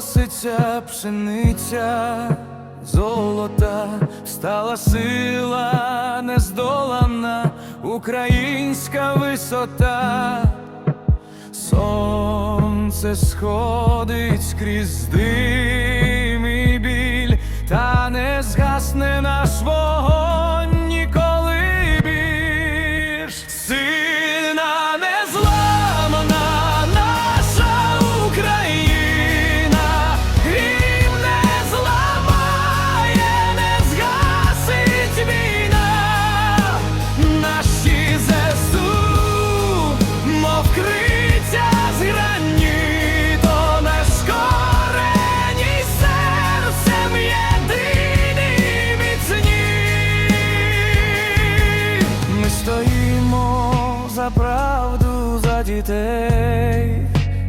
Зродилася пшениця золота, стала сила нездолана, українська висота, сонце сходить крізь дим і біль, та не згасне наш вогонь дітей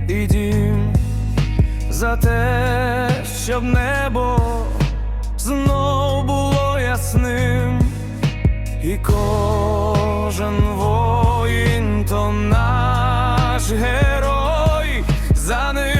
і дім, за те, щоб небо знов було ясним, і кожен воїн то наш герой, за ним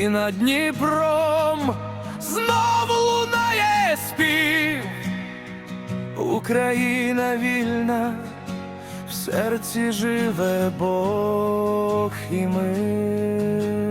і над Дніпром знову лунає спів. Україна вільна, в серці живе Бог і ми.